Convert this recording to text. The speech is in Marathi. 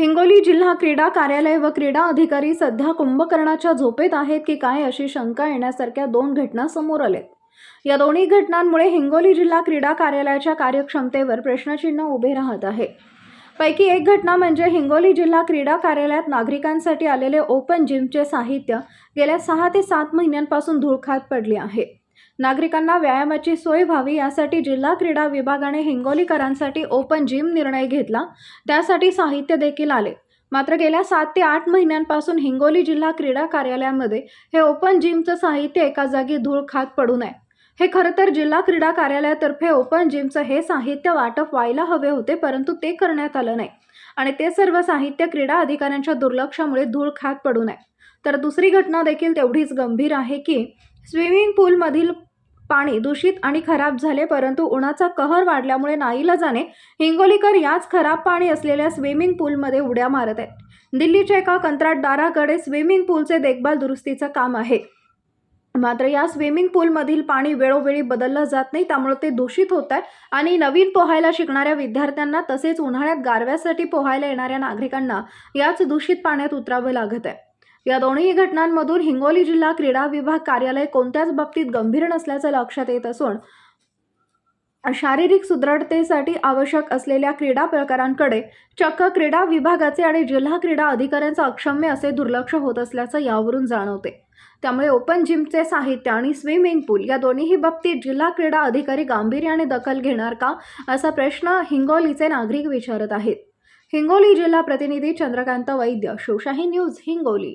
हिंगोली जिल्हा क्रीडा कार्यालय व क्रीडा अधिकारी सध्या कुंभकर्णाच्या झोपेत आहेत की काय अशी शंका येण्यासारख्या दोन घटना समोर आल्या या दोन्ही घटनांमुळे हिंगोली जिल्हा क्रीडा कार्यालयाच्या कार्यक्षमतेवर प्रश्नचिन्ह उभे राहत आहे. पैकी एक घटना म्हणजे हिंगोली जिल्हा क्रीडा कार्यालयात नागरिकांसाठी आलेले ओपन जिमचे साहित्य गेल्या सहा ते सात महिन्यांपासून धुळखात पडले आहे. नागरिकांना व्यायामाची सोय व्हावी यासाठी जिल्हा क्रीडा विभागाने हिंगोलीकरांसाठी ओपन जिम निर्णय घेतला. त्यासाठी साहित्य देखील आले. मात्र गेल्या सात ते आठ महिन्यांपासून हिंगोली जिल्हा क्रीडा कार्यालयामध्ये हे ओपन जिमचं साहित्य एका जागी धूळ खात पडू नये. हे खरं तर जिल्हा क्रीडा कार्यालयातर्फे ओपन जिमचं हे साहित्य वाटप व्हायला हवे होते परंतु ते करण्यात आलं नाही. आणि ते सर्व साहित्य क्रीडा अधिकाऱ्यांच्या दुर्लक्षामुळे धूळ खात पडू नये. तर दुसरी घटना देखील तेवढीच गंभीर आहे की स्विमिंग पूलमधील पाणी दूषित आणि खराब झाले परंतु उन्हाचा कहर वाढल्यामुळे नाईलाजाने हिंगोलीकर याच खराब पाणी असलेल्या स्विमिंग पूलमध्ये उड्या मारत आहेत. दिल्लीच्या एका कंत्राटदाराकडे स्विमिंग पूलचे देखभाल दुरुस्तीचं काम आहे. मात्र या स्विमिंग पूलमधील पाणी वेळोवेळी बदललं जात नाही त्यामुळे ते दूषित होत आहे आणि नवीन पोहायला शिकणाऱ्या विद्यार्थ्यांना तसेच उन्हाळ्यात गारव्यासाठी पोहायला येणाऱ्या नागरिकांना याच दूषित पाण्यात उतरावं लागत आहे. या दोन्ही घटनांमधून हिंगोली जिल्हा क्रीडा विभाग कार्यालय कोणत्याच बाबतीत गंभीर नसल्याचं लक्षात येत असून शारीरिक सुदृढतेसाठी आवश्यक असलेल्या क्रीडा प्रकारांकडे चक्क क्रीडा विभागाचे आणि जिल्हा क्रीडा अधिकाऱ्यांचं अक्षम्य असे दुर्लक्ष होत असल्याचं यावरून जाणवते. त्यामुळे ओपन जिमचे साहित्य आणि स्विमिंग पूल या दोन्हीही बाबतीत जिल्हा क्रीडा अधिकारी गांभीर्याने दखल घेणार का असा प्रश्न हिंगोलीचे नागरिक विचारत आहेत. हिंगोली जिल्हा प्रतिनिधी चंद्रकांत वैद्य शिवशाही न्यूज हिंगोली.